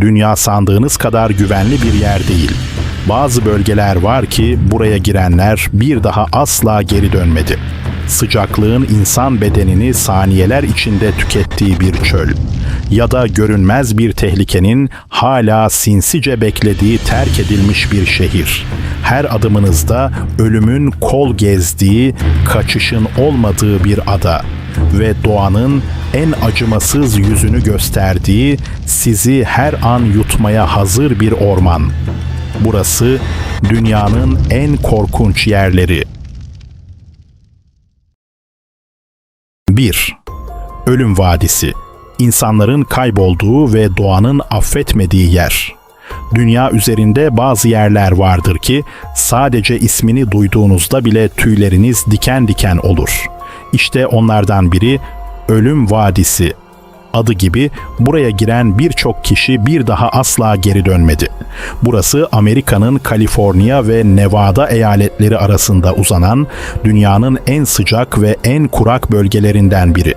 Dünya sandığınız kadar güvenli bir yer değil. Bazı bölgeler var ki buraya girenler bir daha asla geri dönmedi. Sıcaklığın insan bedenini saniyeler içinde tükettiği bir çöl ya da görünmez bir tehlikenin hala sinsice beklediği terk edilmiş bir şehir. Her adımınızda ölümün kol gezdiği, kaçışın olmadığı bir ada ve doğanın en acımasız yüzünü gösterdiği, sizi her an yutmaya hazır bir orman. Burası dünyanın en korkunç yerleri. 1. Ölüm Vadisi İnsanların kaybolduğu ve doğanın affetmediği yer. Dünya üzerinde bazı yerler vardır ki sadece ismini duyduğunuzda bile tüyleriniz diken diken olur. İşte onlardan biri Ölüm Vadisi. Adı gibi buraya giren birçok kişi bir daha asla geri dönmedi. Burası Amerika'nın Kaliforniya ve Nevada eyaletleri arasında uzanan dünyanın en sıcak ve en kurak bölgelerinden biri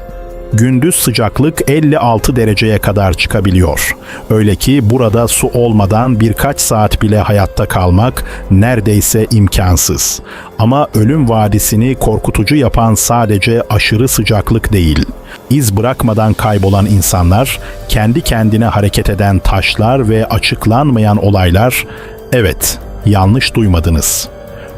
gündüz sıcaklık 56 dereceye kadar çıkabiliyor. Öyle ki burada su olmadan birkaç saat bile hayatta kalmak neredeyse imkansız. Ama ölüm vadisini korkutucu yapan sadece aşırı sıcaklık değil. İz bırakmadan kaybolan insanlar, kendi kendine hareket eden taşlar ve açıklanmayan olaylar, evet, yanlış duymadınız.''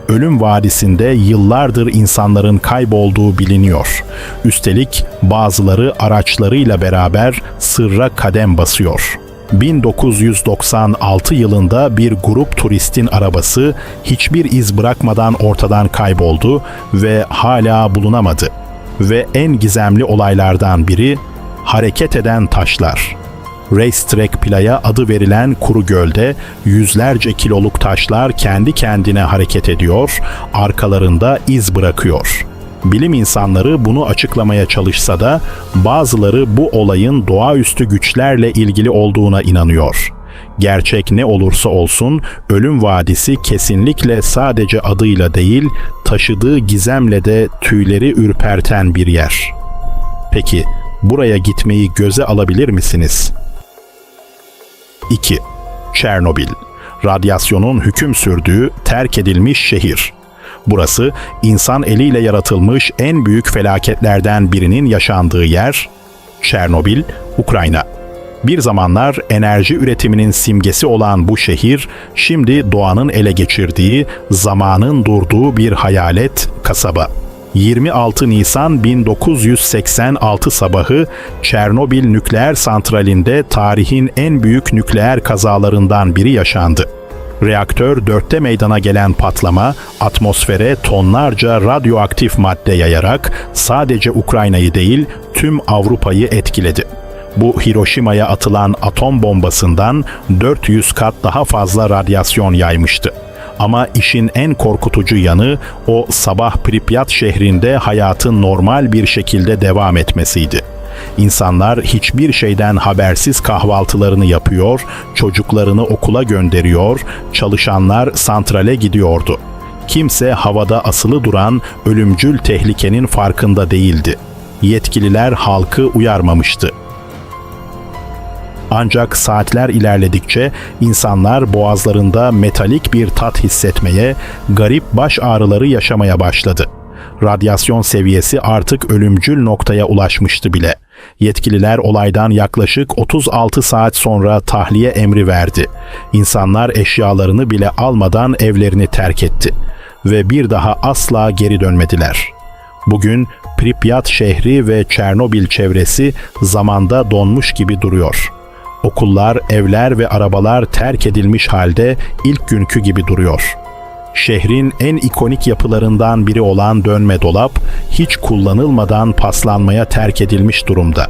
Ölüm Vadisi'nde yıllardır insanların kaybolduğu biliniyor. Üstelik bazıları araçlarıyla beraber sırra kadem basıyor. 1996 yılında bir grup turistin arabası hiçbir iz bırakmadan ortadan kayboldu ve hala bulunamadı. Ve en gizemli olaylardan biri hareket eden taşlar. Racetrack Playa adı verilen kuru gölde yüzlerce kiloluk taşlar kendi kendine hareket ediyor, arkalarında iz bırakıyor. Bilim insanları bunu açıklamaya çalışsa da bazıları bu olayın doğaüstü güçlerle ilgili olduğuna inanıyor. Gerçek ne olursa olsun Ölüm Vadisi kesinlikle sadece adıyla değil, taşıdığı gizemle de tüyleri ürperten bir yer. Peki buraya gitmeyi göze alabilir misiniz?'' 2. Çernobil Radyasyonun hüküm sürdüğü terk edilmiş şehir. Burası insan eliyle yaratılmış en büyük felaketlerden birinin yaşandığı yer. Çernobil, Ukrayna. Bir zamanlar enerji üretiminin simgesi olan bu şehir, şimdi doğanın ele geçirdiği, zamanın durduğu bir hayalet kasaba. 26 Nisan 1986 sabahı Çernobil nükleer santralinde tarihin en büyük nükleer kazalarından biri yaşandı. Reaktör 4'te meydana gelen patlama atmosfere tonlarca radyoaktif madde yayarak sadece Ukrayna'yı değil tüm Avrupa'yı etkiledi. Bu Hiroşima'ya atılan atom bombasından 400 kat daha fazla radyasyon yaymıştı. Ama işin en korkutucu yanı o sabah Pripyat şehrinde hayatın normal bir şekilde devam etmesiydi. İnsanlar hiçbir şeyden habersiz kahvaltılarını yapıyor, çocuklarını okula gönderiyor, çalışanlar santrale gidiyordu. Kimse havada asılı duran ölümcül tehlikenin farkında değildi. Yetkililer halkı uyarmamıştı. Ancak saatler ilerledikçe insanlar boğazlarında metalik bir tat hissetmeye, garip baş ağrıları yaşamaya başladı. Radyasyon seviyesi artık ölümcül noktaya ulaşmıştı bile. Yetkililer olaydan yaklaşık 36 saat sonra tahliye emri verdi. İnsanlar eşyalarını bile almadan evlerini terk etti ve bir daha asla geri dönmediler. Bugün Pripyat şehri ve Çernobil çevresi zamanda donmuş gibi duruyor. Okullar, evler ve arabalar terk edilmiş halde ilk günkü gibi duruyor. Şehrin en ikonik yapılarından biri olan dönme dolap hiç kullanılmadan paslanmaya terk edilmiş durumda.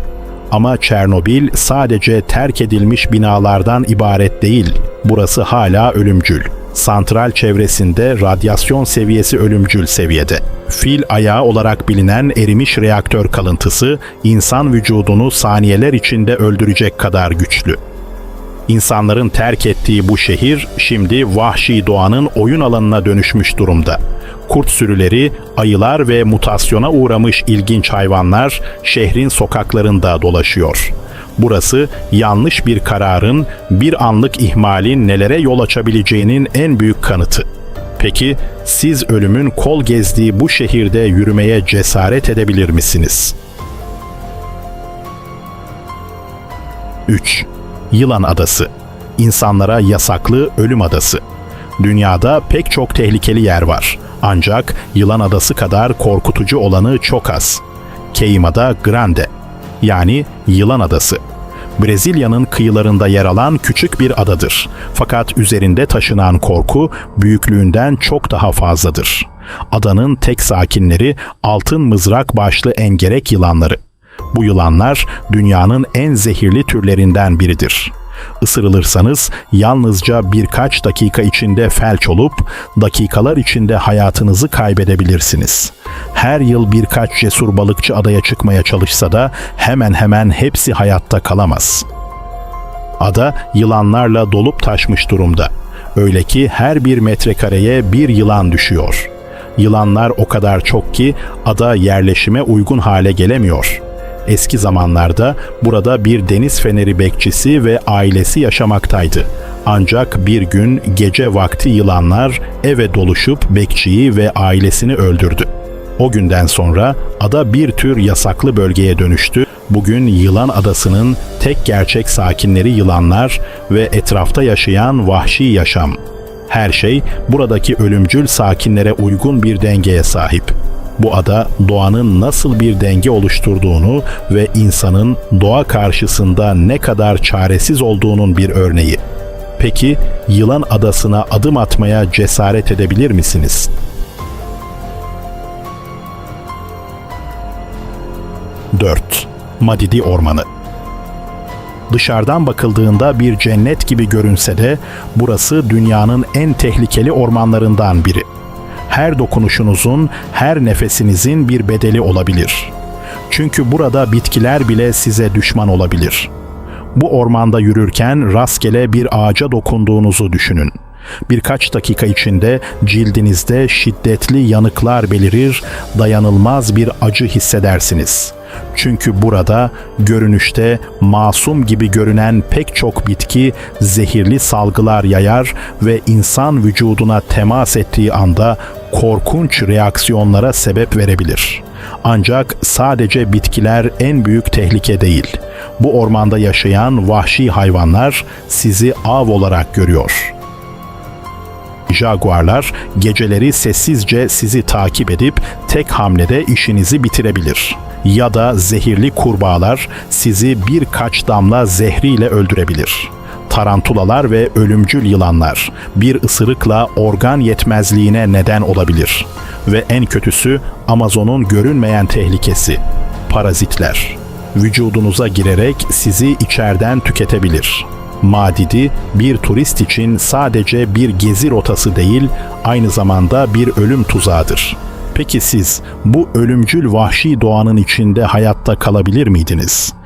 Ama Çernobil sadece terk edilmiş binalardan ibaret değil. Burası hala ölümcül santral çevresinde radyasyon seviyesi ölümcül seviyede. Fil ayağı olarak bilinen erimiş reaktör kalıntısı insan vücudunu saniyeler içinde öldürecek kadar güçlü. İnsanların terk ettiği bu şehir şimdi vahşi doğanın oyun alanına dönüşmüş durumda. Kurt sürüleri, ayılar ve mutasyona uğramış ilginç hayvanlar şehrin sokaklarında dolaşıyor. Burası yanlış bir kararın, bir anlık ihmalin nelere yol açabileceğinin en büyük kanıtı. Peki siz ölümün kol gezdiği bu şehirde yürümeye cesaret edebilir misiniz? 3. Yılan Adası İnsanlara yasaklı ölüm adası. Dünyada pek çok tehlikeli yer var. Ancak Yılan Adası kadar korkutucu olanı çok az. Queimada Grande yani Yılan Adası. Brezilya'nın kıyılarında yer alan küçük bir adadır. Fakat üzerinde taşınan korku büyüklüğünden çok daha fazladır. Adanın tek sakinleri altın mızrak başlı engerek yılanları. Bu yılanlar dünyanın en zehirli türlerinden biridir. Isırılırsanız yalnızca birkaç dakika içinde felç olup dakikalar içinde hayatınızı kaybedebilirsiniz. Her yıl birkaç cesur balıkçı adaya çıkmaya çalışsa da hemen hemen hepsi hayatta kalamaz. Ada yılanlarla dolup taşmış durumda. Öyle ki her bir metrekareye bir yılan düşüyor. Yılanlar o kadar çok ki ada yerleşime uygun hale gelemiyor. Eski zamanlarda burada bir deniz feneri bekçisi ve ailesi yaşamaktaydı. Ancak bir gün gece vakti yılanlar eve doluşup bekçiyi ve ailesini öldürdü. O günden sonra ada bir tür yasaklı bölgeye dönüştü. Bugün Yılan Adası'nın tek gerçek sakinleri yılanlar ve etrafta yaşayan vahşi yaşam. Her şey buradaki ölümcül sakinlere uygun bir dengeye sahip. Bu ada doğanın nasıl bir denge oluşturduğunu ve insanın doğa karşısında ne kadar çaresiz olduğunun bir örneği. Peki Yılan Adası'na adım atmaya cesaret edebilir misiniz? Dört. Madidi Ormanı Dışarıdan bakıldığında bir cennet gibi görünse de burası dünyanın en tehlikeli ormanlarından biri. Her dokunuşunuzun, her nefesinizin bir bedeli olabilir. Çünkü burada bitkiler bile size düşman olabilir. Bu ormanda yürürken rastgele bir ağaca dokunduğunuzu düşünün. Birkaç dakika içinde cildinizde şiddetli yanıklar belirir, dayanılmaz bir acı hissedersiniz. Çünkü burada görünüşte masum gibi görünen pek çok bitki zehirli salgılar yayar ve insan vücuduna temas ettiği anda korkunç reaksiyonlara sebep verebilir. Ancak sadece bitkiler en büyük tehlike değil. Bu ormanda yaşayan vahşi hayvanlar sizi av olarak görüyor.'' Jaguarlar geceleri sessizce sizi takip edip tek hamlede işinizi bitirebilir. Ya da zehirli kurbağalar sizi birkaç damla zehriyle öldürebilir. Tarantulalar ve ölümcül yılanlar bir ısırıkla organ yetmezliğine neden olabilir. Ve en kötüsü Amazon'un görünmeyen tehlikesi, parazitler. Vücudunuza girerek sizi içeriden tüketebilir.'' Madidi bir turist için sadece bir gezi rotası değil, aynı zamanda bir ölüm tuzağıdır. Peki siz bu ölümcül vahşi doğanın içinde hayatta kalabilir miydiniz?''